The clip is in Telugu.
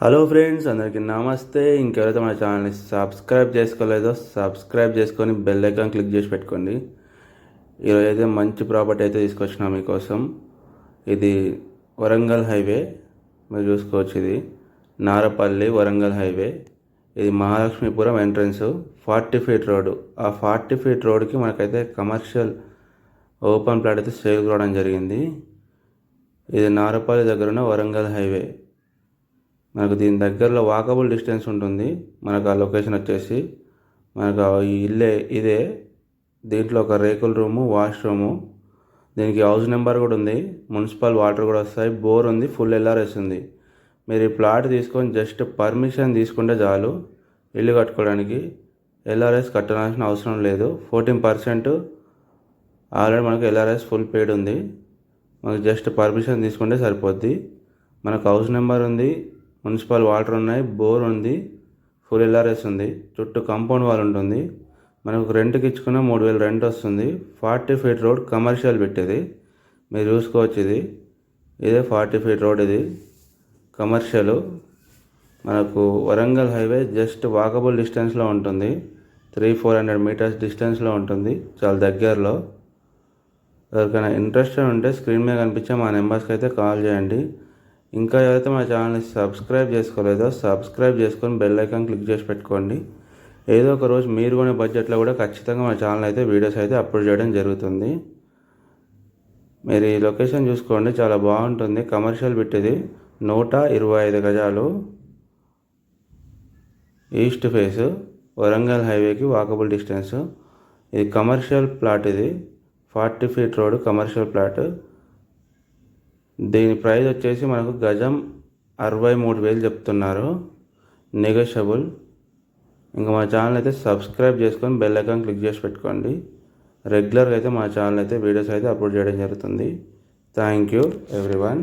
హలో ఫ్రెండ్స్ అందరికీ నమస్తే. ఇంకెవరైతే మన ఛానల్ని సబ్స్క్రైబ్ చేసుకోలేదో సబ్స్క్రైబ్ చేసుకొని బెల్ ఐకాన్ క్లిక్ చేసి పెట్టుకోండి. ఈరోజు అయితే మంచి ప్రాపర్టీ అయితే తీసుకొచ్చినా మీకోసం. ఇది వరంగల్ హైవే. మీరు చూసుకోవచ్చు ఇది. నారపల్లి వరంగల్ హైవే. ఇది Mahalakshmipuram entrance. Forty feet road ఆ ఫార్టీ ఫీట్ రోడ్కి మనకైతే కమర్షియల్ ఓపెన్ ప్లాట్ అయితే సేల్ కావడం జరిగింది. ఇది నారపల్లి దగ్గర ఉన్న వరంగల్ హైవే. మనకు దీని దగ్గరలో వాకబుల్ డిస్టెన్స్ ఉంటుంది. మనకు ఆ లొకేషన్ వచ్చేసి మనకు ఈ ఇల్లే ఇదే. దీంట్లో ఒక రేకుల రూము వాష్రూము దీనికి హౌస్ నెంబర్ కూడా ఉంది. మున్సిపల్ వాటర్ కూడా వస్తాయి. బోర్ ఉంది. ఫుల్ ఎల్ఆర్ఎస్ ఉంది. మీరు ఈ ప్లాట్ తీసుకొని జస్ట్ పర్మిషన్ తీసుకుంటే చాలు. ఇల్లు కట్టుకోవడానికి ఎల్ఆర్ఎస్ కట్టాల్సిన అవసరం లేదు. ఫోర్టీన్ పర్సెంట్ ఆల్రెడీ మనకు ఎల్ఆర్ఎస్ ఫుల్ పేడ్ ఉంది. మనకు జస్ట్ పర్మిషన్ తీసుకుంటే సరిపోద్ది. మనకు హౌస్ నెంబర్ ఉంది. మున్సిపల్ వాటర్ ఉన్నాయి బోర్ ఉంది ఫుల్ ఎల్ఆర్ఎస్ ఉంది చుట్టూ కాంపౌండ్ వాల్ ఉంటుంది. మనకు రెంట్కి ఇచ్చుకున్న మూడు వేలు రెంట్ వస్తుంది. ఫార్టీ ఫీట్ రోడ్ కమర్షియల్ పెట్టేది. మీరు చూసుకోవచ్చు ఇది. ఇదే ఫార్టీ ఫీట్ రోడ్ ఇది. కమర్షియల్. మనకు వరంగల్ హైవే జస్ట్ వాకబుల్ డిస్టెన్స్లో ఉంటుంది. త్రీ ఫోర్ హండ్రెడ్ మీటర్స్ డిస్టెన్స్లో ఉంటుంది. చాలా దగ్గరలో. ఎవరికైనా ఇంట్రెస్ట్ ఉంటే స్క్రీన్ మీద కనిపించే మా నెంబర్స్కి అయితే కాల్ చేయండి. ఇంకా ఎవరైతే మా ఛానల్ని సబ్స్క్రైబ్ చేసుకోలేదో సబ్స్క్రైబ్ చేసుకొని బెల్ ఐకాన్ క్లిక్ చేసి పెట్టుకోండి. ఏదో ఒక రోజు మీరు కొనే బడ్జెట్లో కూడా ఖచ్చితంగా మా ఛానల్ అయితే వీడియోస్ అయితే అప్లోడ్ చేయడం జరుగుతుంది. మీరు ఈ లొకేషన్ చూసుకోండి చాలా బాగుంటుంది. కమర్షియల్ బిట్టిది నూట ఇరవై ఐదు గజాలు. ఈస్ట్ ఫేస్ వరంగల్ హైవేకి వాకబుల్ డిస్టెన్స్. ఇది కమర్షియల్ ప్లాట్ ఇది. Forty feet road commercial plot. దీని ప్రైస్ వచ్చేసి మనకు గజం అరవై మూడు వేలు చెప్తున్నారు. నెగోషియబుల్ ఇంకా మా ఛానల్ అయితే సబ్స్క్రైబ్ చేసుకొని బెల్ ఐకాన్ క్లిక్ చేసి పెట్టుకోండి. రెగ్యులర్గా అయితే మా ఛానల్ అయితే వీడియోస్ అయితే అప్లోడ్ చేయడం జరుగుతుంది. Thank you everyone.